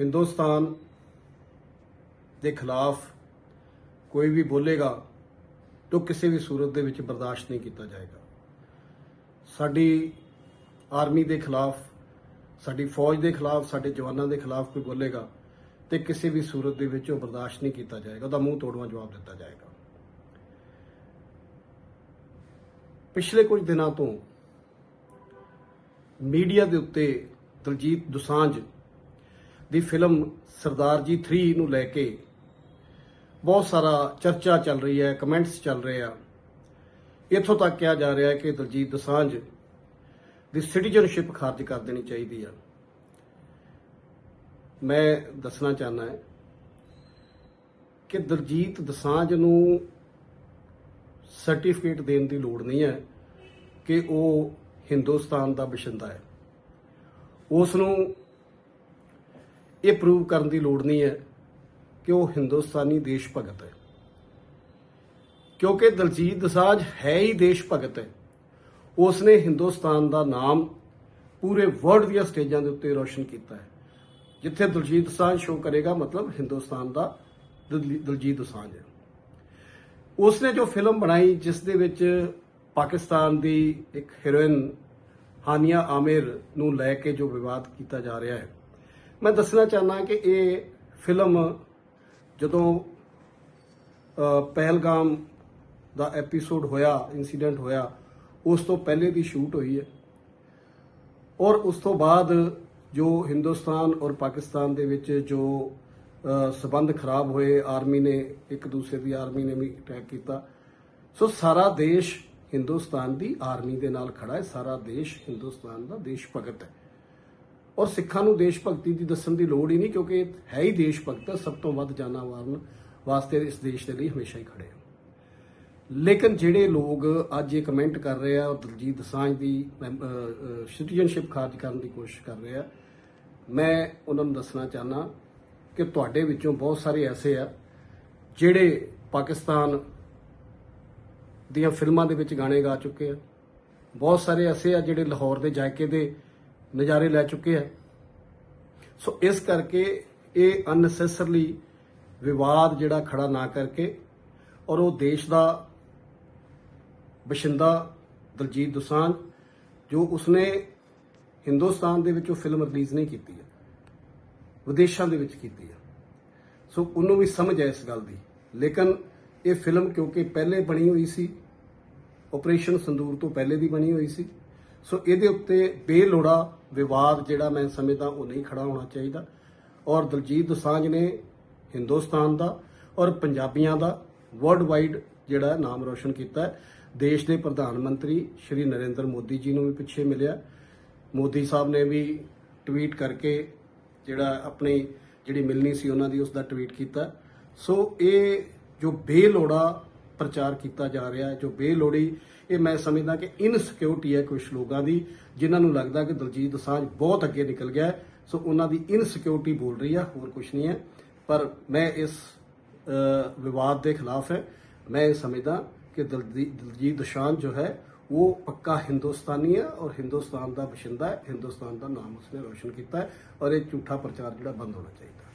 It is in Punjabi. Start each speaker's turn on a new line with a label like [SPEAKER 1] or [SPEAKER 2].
[SPEAKER 1] ਹਿੰਦੁਸਤਾਨ ਦੇ ਖਿਲਾਫ ਕੋਈ ਵੀ ਬੋਲੇਗਾ ਤਾਂ ਕਿਸੇ ਵੀ ਸੂਰਤ ਦੇ ਵਿੱਚ ਬਰਦਾਸ਼ਤ ਨਹੀਂ ਕੀਤਾ ਜਾਏਗਾ। ਸਾਡੀ ਆਰਮੀ ਦੇ ਖਿਲਾਫ, ਸਾਡੀ ਫੌਜ ਦੇ ਖਿਲਾਫ, ਸਾਡੇ ਜਵਾਨਾਂ ਦੇ ਖਿਲਾਫ ਕੋਈ ਬੋਲੇਗਾ ਤੇ ਕਿਸੇ ਵੀ ਸੂਰਤ ਦੇ ਵਿੱਚ ਉਹ ਬਰਦਾਸ਼ਤ ਨਹੀਂ ਕੀਤਾ ਜਾਏਗਾ। ਉਹਦਾ ਮੂੰਹ ਤੋੜਵਾ ਜਵਾਬ ਦਿੱਤਾ ਜਾਏਗਾ। ਪਿਛਲੇ ਕੁਝ ਦਿਨਾਂ ਤੋਂ ਮੀਡੀਆ ਦੇ ਉੱਤੇ ਦਲਜੀਤ ਦੁਸਾਂਝ ਦੀ ਫਿਲਮ ਸਰਦਾਰ ਜੀ 3 ਨੂੰ ਲੈ ਕੇ ਬਹੁਤ ਸਾਰਾ ਚਰਚਾ ਚੱਲ ਰਹੀ ਹੈ, ਕਮੈਂਟਸ ਚੱਲ ਰਹੇ ਆ। ਇੱਥੋਂ ਤੱਕ ਕਿਹਾ ਜਾ ਰਿਹਾ ਹੈ ਕਿ ਦਲਜੀਤ ਦਸਾਂਝ ਦੀ ਸਿਟੀਜ਼ਨਸ਼ਿਪ ਖਾਰਜ ਕਰ ਦੇਣੀ ਚਾਹੀਦੀ ਆ। ਮੈਂ ਦੱਸਣਾ ਚਾਹਨਾ ਹੈ ਕਿ ਦਲਜੀਤ ਦਸਾਂਝ ਨੂੰ ਸਰਟੀਫਿਕੇਟ ਦੇਣ ਦੀ ਲੋੜ ਨਹੀਂ ਹੈ ਕਿ ਉਹ ਹਿੰਦੁਸਤਾਨ ਦਾ ਬਸ਼ਿੰਦਾ ਹੈ। ਉਸ ਨੂੰ ਇਹ ਪ੍ਰੂਵ ਕਰਨ ਦੀ ਲੋੜ ਨਹੀਂ ਹੈ ਕਿ ਉਹ ਹਿੰਦੁਸਤਾਨੀ ਦੇਸ਼ ਭਗਤ ਹੈ। ਕਿਉਂਕਿ ਦਲਜੀਤ ਦਸਾਂਝ ਹੈ ਹੀ ਦੇਸ਼ ਭਗਤ ਹੈ। ਉਸ ਨੇ ਹਿੰਦੁਸਤਾਨ ਦਾ ਨਾਮ ਪੂਰੇ ਵਰਲਡ ਦੀਆਂ ਸਟੇਜਾਂ ਦੇ ਉੱਤੇ ਰੋਸ਼ਨ ਕੀਤਾ ਹੈ। ਜਿੱਥੇ ਦਲਜੀਤ ਦਸਾਂਝ ਸ਼ੋਅ ਕਰੇਗਾ, ਮਤਲਬ ਹਿੰਦੁਸਤਾਨ ਦਾ ਦਲ- ਦਲਜੀਤ ਦਸਾਂਝ ਹੈ। ਉਸ ਨੇ ਜੋ ਫਿਲਮ ਬਣਾਈ, ਜਿਸ ਦੇ ਵਿੱਚ ਪਾਕਿਸਤਾਨ ਦੀ ਇੱਕ ਹੀਰੋਇਨ ਹਾਨੀਆ ਆਮਿਰ ਨੂੰ ਲੈ ਕੇ ਜੋ ਵਿਵਾਦ ਕੀਤਾ ਜਾ ਰਿਹਾ ਹੈ ਮੈਂ ਦੱਸਣਾ ਚਾਹਨਾ ਕਿ ਇਹ ਫਿਲਮ ਜਦੋਂ ਪਹਿਲਗਾਮ ਦਾ ਐਪੀਸੋਡ ਹੋਇਆ ਇਨਸੀਡੈਂਟ ਹੋਇਆ ਉਸ ਤੋਂ ਪਹਿਲੇ ਦੀ ਸ਼ੂਟ ਹੋਈ ਹੈ। ਔਰ ਉਸ ਤੋਂ ਬਾਅਦ ਜੋ ਹਿੰਦੁਸਤਾਨ ਔਰ ਪਾਕਿਸਤਾਨ ਦੇ ਵਿੱਚ ਜੋ ਅ, ਸਬੰਧ ਖਰਾਬ ਹੋਏ ਆਰਮੀ ਨੇ ਇੱਕ ਦੂਸਰੇ ਦੀ ਆਰਮੀ ਨੇ ਵੀ ਅਟੈਕ ਕੀਤਾ। ਸੋ ਸਾਰਾ ਦੇਸ਼ ਹਿੰਦੁਸਤਾਨ ਦੀ ਆਰਮੀ ਦੇ ਨਾਲ ਖੜਾ ਹੈ ਸਾਰਾ ਦੇਸ਼ ਹਿੰਦੁਸਤਾਨ ਦਾ ਦੇਸ਼ ਭਗਤ ਹੈ। ਔਰ ਸਿੱਖਾਂ ਨੂੰ ਦੇਸ਼ ਭਗਤੀ ਦੀ ਦੱਸਣ ਦੀ ਲੋੜ ਹੀ ਨਹੀਂ, ਕਿਉਂਕਿ ਇਹ ਹੈ ਹੀ ਦੇਸ਼ ਭਗਤ, ਸਭ ਤੋਂ ਵੱਧ ਜਾਨਾਂ ਵਾਰਨ ਵਾਸਤੇ ਇਸ ਦੇਸ਼ ਦੇ ਲਈ ਹਮੇਸ਼ਾ ਹੀ ਖੜੇ ਹਨ ਲੇਕਿਨ ਜਿਹੜੇ ਲੋਕ ਅੱਜ ਇਹ ਕਮੈਂਟ ਕਰ ਰਹੇ ਆ ਉਹ ਦਲਜੀਤ ਦਸਾਂਝ ਦੀ ਸਿਟੀਜ਼ਨਸ਼ਿਪ ਖਾਰਜ ਕਰਨ ਦੀ ਕੋਸ਼ਿਸ਼ ਕਰ ਰਹੇ ਆ, ਮੈਂ ਉਹਨਾਂ ਨੂੰ ਦੱਸਣਾ ਚਾਹਨਾ ਕਿ ਤੁਹਾਡੇ ਵਿੱਚੋਂ ਬਹੁਤ ਸਾਰੇ ਐਸੇ ਆ ਜਿਹੜੇ ਪਾਕਿਸਤਾਨ ਦੀਆਂ ਫਿਲਮਾਂ ਦੇ ਵਿੱਚ ਗਾਣੇ ਗਾ ਚੁੱਕੇ ਆ। ਬਹੁਤ ਸਾਰੇ ਐਸੇ ਆ ਜਿਹੜੇ ਲਾਹੌਰ ਦੇ ਜਾਇਕੇ ਦੇ ਨਜ਼ਾਰੇ ਲੈ ਚੁੱਕੇ ਆ ਸੋ ਇਸ ਕਰਕੇ ਇਹ ਅਨਨੈਸੈਸਰਲੀ ਵਿਵਾਦ ਜਿਹੜਾ ਖੜਾ ਨਾ ਕਰਕੇ ਔਰ ਉਹ ਦੇਸ਼ ਦਾ ਬਸ਼ਿੰਦਾ ਦਲਜੀਤ ਦੋਸਾਂਝ, ਜੋ ਉਸਨੇ ਹਿੰਦੁਸਤਾਨ ਦੇ ਵਿੱਚ ਉਹ ਫਿਲਮ ਰਿਲੀਜ਼ ਨਹੀਂ ਕੀਤੀ ਹੈ। ਵਿਦੇਸ਼ਾਂ ਦੇ ਵਿੱਚ ਕੀਤੀ ਹੈ। ਸੋ ਉਹਨੂੰ ਵੀ ਸਮਝ ਹੈ ਇਸ ਗੱਲ ਦੀ। ਲੇਕਿਨ ਇਹ ਫਿਲਮ ਕਿਉਂਕਿ ਪਹਿਲੇ ਬਣੀ ਹੋਈ ਸੀ ਆਪਰੇਸ਼ਨ ਸੰਦੂਰ ਤੋਂ ਪਹਿਲੇ ਦੀ ਬਣੀ ਹੋਈ ਸੀ। ਸੋ ਇਹਦੇ ਉੱਤੇ ਬੇਲੋੜਾ ਵਿਵਾਦ ਜਿਹੜਾ ਮੈਂ ਸਮਝਦਾ ਉਹ ਨਹੀਂ ਖੜਾ ਹੋਣਾ ਚਾਹੀਦਾ। ਔਰ ਦਲਜੀਤ ਦੋਸਾਂਝ ਨੇ ਹਿੰਦੁਸਤਾਨ ਦਾ ਔਰ ਪੰਜਾਬੀਆਂ ਦਾ ਵਰਲਡ ਵਾਈਡ ਜਿਹੜਾ ਨਾਮ ਰੋਸ਼ਨ ਕੀਤਾ। ਹੈ ਦੇਸ਼ ਦੇ ਪ੍ਰਧਾਨ ਮੰਤਰੀ ਸ਼੍ਰੀ ਨਰਿੰਦਰ ਮੋਦੀ ਜੀ ਨੂੰ ਵੀ ਪਿੱਛੇ ਮਿਲਿਆ। ਮੋਦੀ ਸਾਹਿਬ ਨੇ ਵੀ ਟਵੀਟ ਕਰਕੇ ਜਿਹੜਾ ਆਪਣੀ ਜਿਹੜੀ ਮਿਲਣੀ ਸੀ ਉਹਨਾਂ ਦੀ ਉਸ ਦਾ ਟਵੀਟ ਕੀਤਾ। ਸੋ ਇਹ ਜੋ ਬੇਲੋੜਾ ਪ੍ਰਚਾਰ ਕੀਤਾ ਜਾ ਰਿਹਾ ਹੈ, ਜੋ ਬੇਲੋੜੀ, ਇਹ ਮੈਂ ਸਮਝਦਾ ਕਿ ਇਨਸਿਕਿਉਰਿਟੀ ਹੈ ਕੁਝ ਲੋਕਾਂ ਦੀ, ਜਿਨ੍ਹਾਂ ਨੂੰ ਲੱਗਦਾ ਕਿ ਦਲਜੀਤ ਦਸਾਂਝ ਬਹੁਤ ਅੱਗੇ ਨਿਕਲ ਗਿਆ ਸੋ ਉਹਨਾਂ ਦੀ ਇਨਸਿਕਿਉਰਿਟੀ ਬੋਲ ਰਹੀ ਹੈ ਹੋਰ ਕੁਝ ਨਹੀਂ ਹੈ। ਪਰ ਮੈਂ ਇਸ ਵਿਵਾਦ ਦੇ ਖਿਲਾਫ ਹੈ। ਮੈਂ ਇਹ ਸਮਝਦਾ ਕਿ ਦਲਜੀ- ਦਲਜੀਤ ਦੋਸਾਂਝ ਜੋ ਹੈ, ਉਹ ਪੱਕਾ ਹਿੰਦੁਸਤਾਨੀ ਹੈ ਔਰ ਹਿੰਦੁਸਤਾਨ ਦਾ ਬਸ਼ਿੰਦਾ ਹੈ। ਹਿੰਦੁਸਤਾਨ ਦਾ ਨਾਮ ਉਸਨੇ ਰੋਸ਼ਨ ਕੀਤਾ ਹੈ ਔਰ ਇਹ ਝੂਠਾ ਪ੍ਰਚਾਰ ਜਿਹੜਾ ਬੰਦ ਹੋਣਾ ਚਾਹੀਦਾ।